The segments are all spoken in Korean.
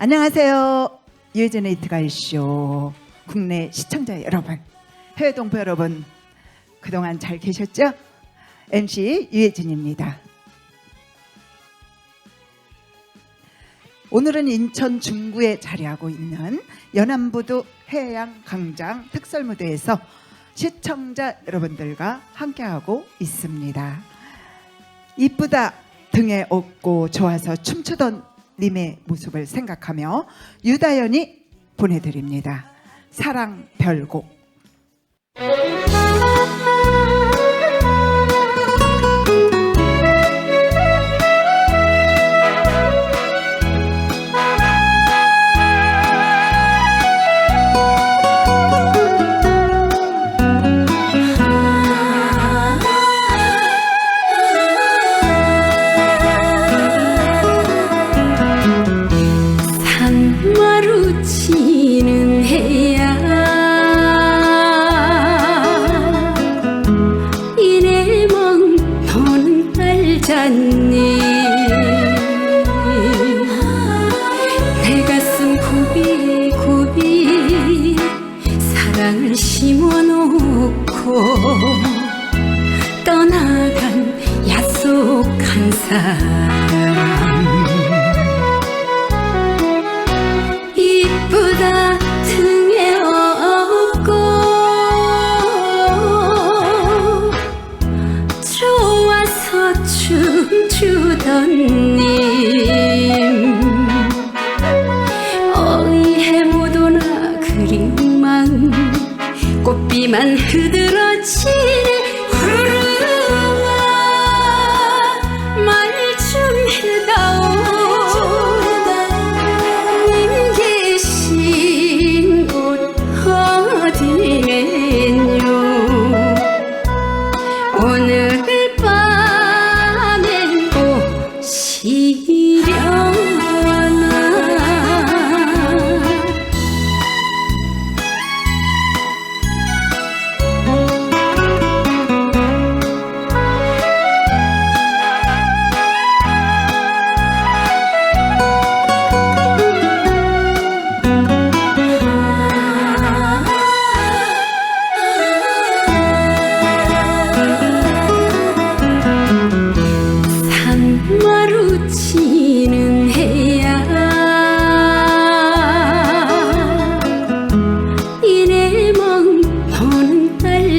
안녕하세요. 유해진의 이트가일쇼 국내 시청자 여러분, 해외 동포 여러분, 그동안 잘 계셨죠? MC 유해진입니다. 오늘은 인천 중구에 자리하고 있는 연안부두 해양 광장 특설 무대에서 시청자 여러분들과 함께하고 있습니다. 이쁘다 등에 업고 좋아서 춤추던 님의 모습을 생각하며 유다연이 보내드립니다. 사랑 별곡. 사람 이쁘다 등에 업고 좋아서 춤추던 님. 어이해 못 오나 그림만 꽃비만 흐드러지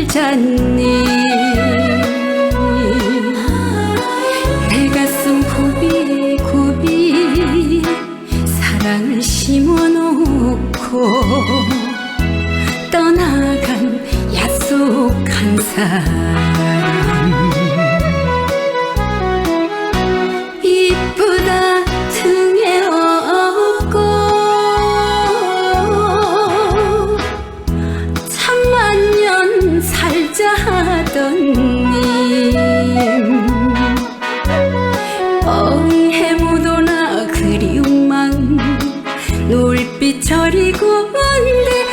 딸잖니? 내 가슴 굽이 굽이 사랑을 심어놓고 떠나간 약속한 사람 노을빛 저리고 온데